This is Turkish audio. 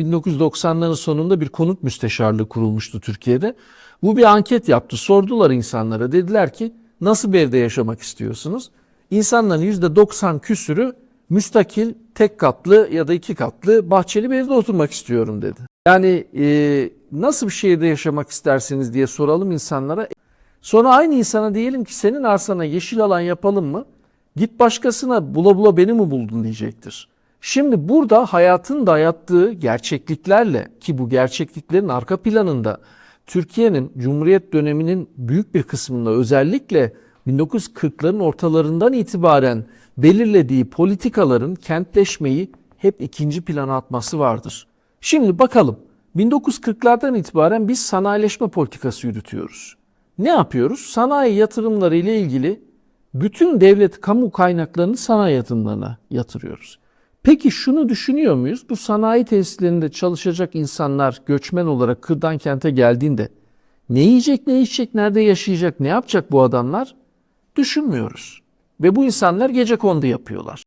1990'ların sonunda bir konut müsteşarlığı kurulmuştu Türkiye'de. Bu bir anket yaptı. Sordular insanlara. Dediler ki nasıl bir evde yaşamak istiyorsunuz? İnsanların %90 küsürü müstakil, tek katlı ya da iki katlı bahçeli bir evde oturmak istiyorum dedi. Yani e, nasıl bir şehirde yaşamak istersiniz diye soralım insanlara. Sonra aynı insana diyelim ki senin arsana yeşil alan yapalım mı? Git başkasına bula bula beni mi buldun diyecektir. Şimdi burada hayatın dayattığı gerçekliklerle ki bu gerçekliklerin arka planında Türkiye'nin Cumhuriyet döneminin büyük bir kısmında özellikle 1940'ların ortalarından itibaren belirlediği politikaların kentleşmeyi hep ikinci plana atması vardır. Şimdi bakalım 1940'lardan itibaren biz sanayileşme politikası yürütüyoruz. Ne yapıyoruz? Sanayi yatırımları ile ilgili bütün devlet kamu kaynaklarını sanayi yatırımlarına yatırıyoruz. Peki şunu düşünüyor muyuz? Bu sanayi tesislerinde çalışacak insanlar göçmen olarak kırdan kente geldiğinde ne yiyecek, ne içecek, nerede yaşayacak, ne yapacak bu adamlar? Düşünmüyoruz. Ve bu insanlar gece kondu yapıyorlar.